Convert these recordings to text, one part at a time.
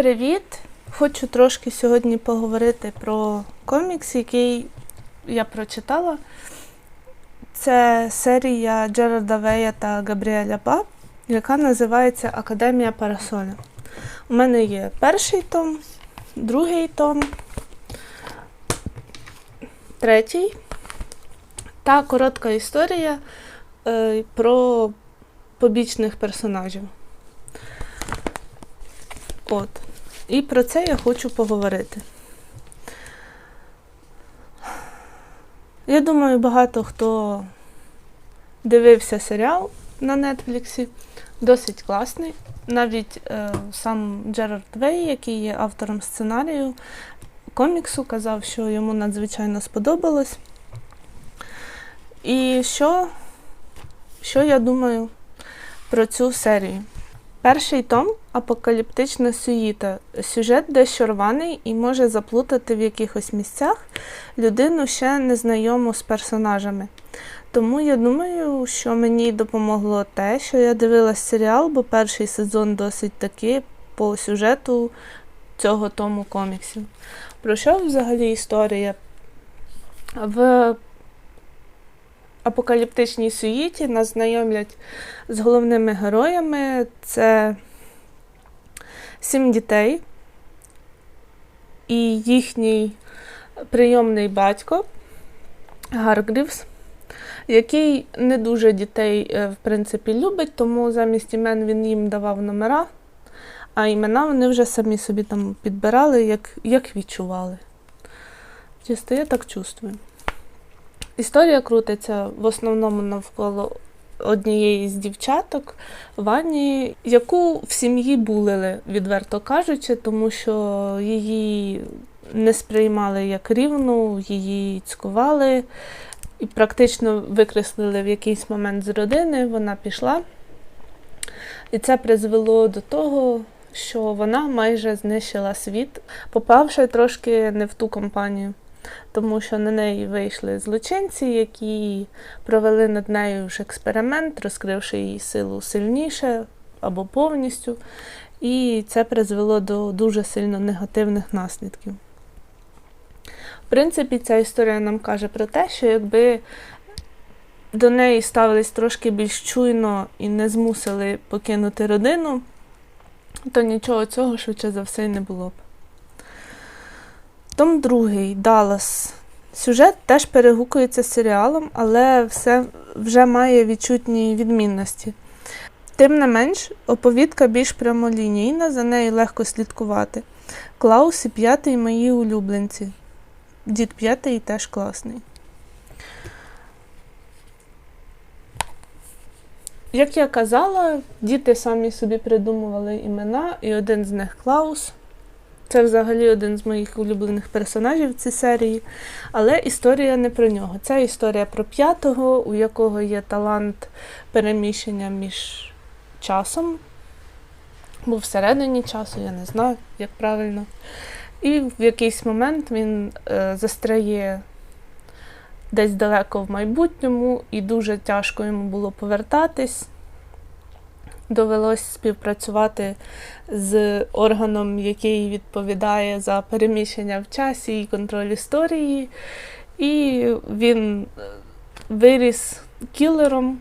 привіт! Хочу трошки сьогодні поговорити про комікс, який я прочитала. Це серія Джерарда Вея та Габріеля Ба, яка називається Академія Парасоля. У мене є перший том, другий том, третій та коротка історія е, про побічних персонажів. От. І про це я хочу поговорити. Я думаю, багато хто дивився серіал на Нетфліксі, досить класний. Навіть е, сам Джерард Вей, який є автором сценарію коміксу, казав, що йому надзвичайно сподобалось. І що, що я думаю про цю серію? Перший том апокаліптична сюїта. Сюжет дещо рваний і може заплутати в якихось місцях людину ще незнайому з персонажами. Тому я думаю, що мені допомогло те, що я дивилась серіал, бо перший сезон досить таки по сюжету цього тому коміксів. Про що взагалі історія? В апокаліптичній суїті нас знайомлять з головними героями. Це сім дітей і їхній прийомний батько Гаргрівс, який не дуже дітей, е, в принципі, любить, тому замість імен він їм давав номера, а імена вони вже самі собі там підбирали, як, як відчували. Чисто я так чувствую. Історія крутиться в основному навколо однієї з дівчаток Вані, яку в сім'ї булили, відверто кажучи, тому що її не сприймали як рівну, її цькували і практично викреслили в якийсь момент з родини. Вона пішла. І це призвело до того, що вона майже знищила світ, попавши трошки не в ту компанію тому що на неї вийшли злочинці, які провели над нею ж експеримент, розкривши її силу сильніше або повністю. І це призвело до дуже сильно негативних наслідків. В принципі, ця історія нам каже про те, що якби до неї ставились трошки більш чуйно і не змусили покинути родину, то нічого цього швидше за все не було б. Том другий Даллас. Сюжет теж перегукується з серіалом, але все вже має відчутні відмінності. Тим не менш, оповідка більш прямолінійна, за нею легко слідкувати. Клаус і п'ятий мої улюбленці. Дід п'ятий теж класний. Як я казала, діти самі собі придумували імена, і один з них Клаус. Це взагалі один з моїх улюблених персонажів цій серії. Але історія не про нього. Це історія про п'ятого, у якого є талант переміщення між часом, бо всередині часу, я не знаю, як правильно. І в якийсь момент він е, застряє десь далеко в майбутньому, і дуже тяжко йому було повертатись довелось співпрацювати з органом, який відповідає за переміщення в часі і контроль історії. І він е, виріс кілером.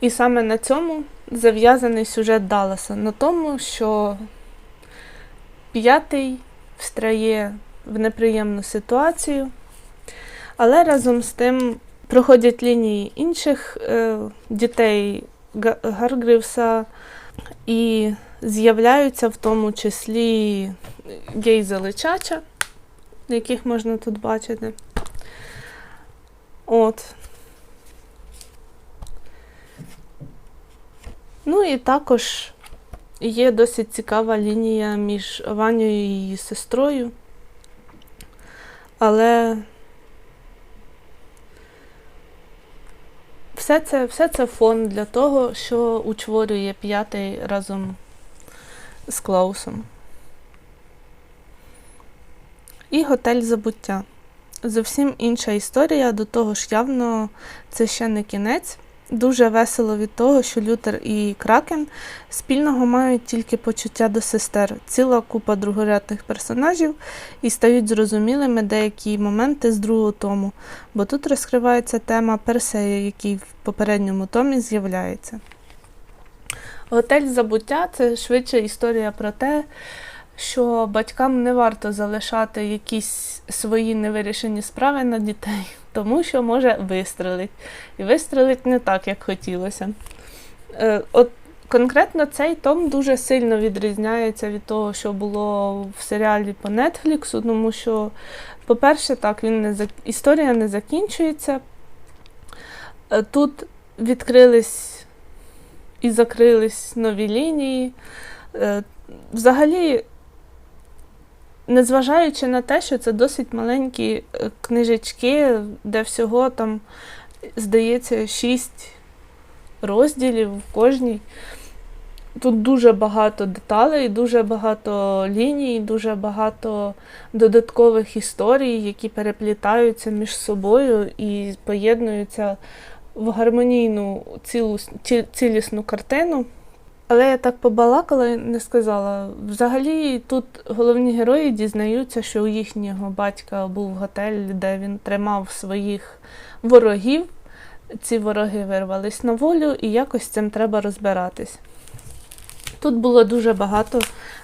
І саме на цьому зав'язаний сюжет Далласа. На тому, що п'ятий встрає в неприємну ситуацію, але разом з тим проходять лінії інших е, дітей Гаргрівса і з'являються в тому числі Гейза Личача, яких можна тут бачити. От. Ну і також є досить цікава лінія між Ванею і її сестрою. Але Все це все це фон для того, що утворює п'ятий разом з Клаусом. І готель забуття. Зовсім інша історія, до того ж явно це ще не кінець. Дуже весело від того, що Лютер і Кракен спільного мають тільки почуття до сестер, ціла купа другорядних персонажів і стають зрозумілими деякі моменти з другого тому, бо тут розкривається тема Персея, який в попередньому томі з'являється. Готель забуття це швидше історія про те, що батькам не варто залишати якісь свої невирішені справи на дітей, тому що може вистрелить. І вистрелить не так, як хотілося. Е, От конкретно цей том дуже сильно відрізняється від того, що було в серіалі по Нетфліксу, тому що, по-перше, так, він не зак... історія не закінчується. Е, Тут відкрились і закрились нові лінії. Е, Взагалі, незважаючи на те, що це досить маленькі е, книжечки, де всього там, здається, шість розділів в кожній. Тут дуже багато деталей, дуже багато ліній, дуже багато додаткових історій, які переплітаються між собою і поєднуються в гармонійну цілісну картину. Але я так побалакала і не сказала. Взагалі тут головні герої дізнаються, що у їхнього батька був готель, де він тримав своїх ворогів. Ці вороги вирвались на волю, і якось з цим треба розбиратись. Тут було дуже багато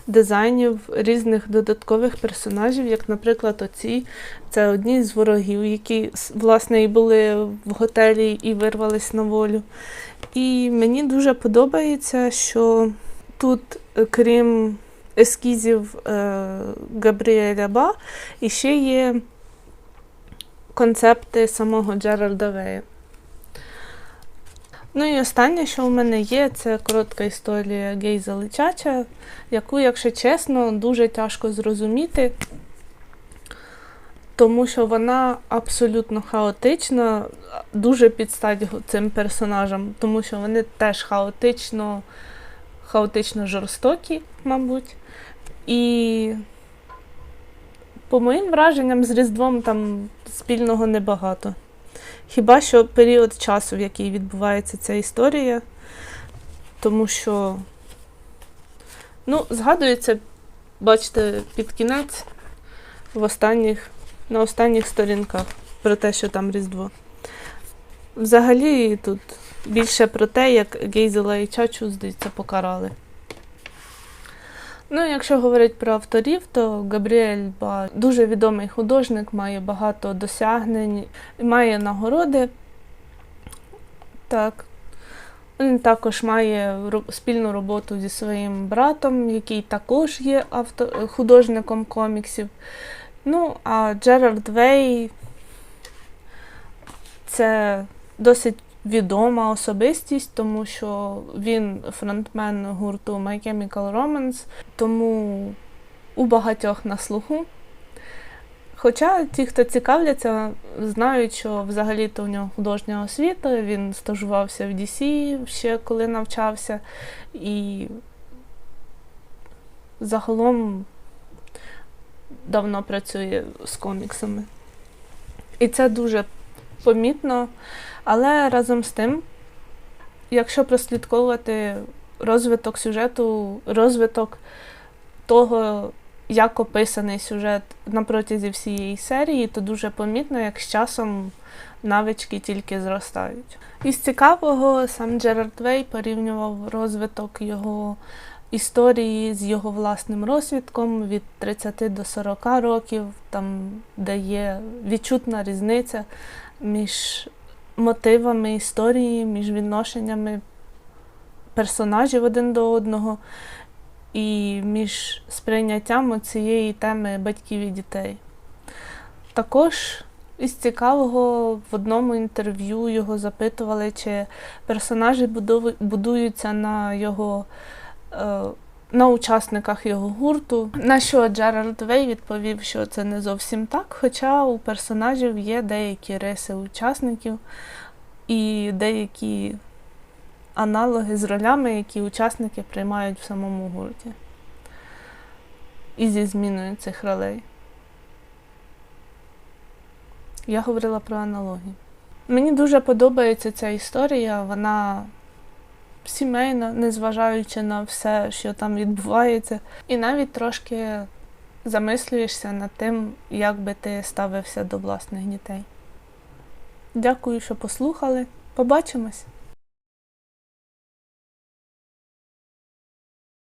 дизайнів різних додаткових персонажів, як, наприклад, оці. Це одні з ворогів, які власне і були в готелі і вирвались на волю. І мені дуже подобається, що тут, е, крім ескізів е, Габріеля Ба, іще є концепти самого Джеральда Вея. Ну і останнє, що у мене є, це коротка історія Гейза Личача, яку, якщо чесно, дуже тяжко зрозуміти, тому що вона абсолютно хаотична, дуже підстать цим персонажам, тому що вони теж хаотично, хаотично жорстокі, мабуть. І по моїм враженням, з Різдвом там спільного небагато. Хіба що період часу, в який відбувається ця історія, тому що, ну, згадується, бачите, під кінець в останніх, на останніх сторінках про те, що там Різдво. Взагалі тут більше про те, як Гейзела і Чачу, здається, покарали. Ну, якщо говорити про авторів, то Габріель Ба дуже відомий художник, має багато досягнень, має нагороди. Так. Він також має спільну роботу зі своїм братом, який також є авто... художником коміксів. Ну, а Джерард Вей це досить відома особистість, тому що він фронтмен гурту My Chemical Romance, тому у багатьох на слуху. Хоча ті, хто цікавляться, знають, що взагалі-то у нього художня освіта, він стажувався в DC ще коли навчався, і загалом давно працює з коміксами. І це дуже помітно. Але разом з тим, якщо прослідковувати розвиток сюжету, розвиток того, як описаний сюжет на протязі всієї серії, то дуже помітно, як з часом навички тільки зростають. Із цікавого сам Джерард Вей порівнював розвиток його історії з його власним розвитком від 30 до 40 років, там де є відчутна різниця між мотивами історії, між відношеннями персонажів один до одного і між сприйняттям цієї теми батьків і дітей. Також із цікавого в одному інтерв'ю його запитували, чи персонажі будуються на його е, на учасниках його гурту. На що Джерард Вей відповів, що це не зовсім так, хоча у персонажів є деякі риси учасників і деякі аналоги з ролями, які учасники приймають в самому гурті. І зі зміною цих ролей. Я говорила про аналогії. Мені дуже подобається ця історія. Вона сімейна, незважаючи на все, що там відбувається, і навіть трошки замислюєшся над тим, як би ти ставився до власних дітей. Дякую, що послухали. Побачимось!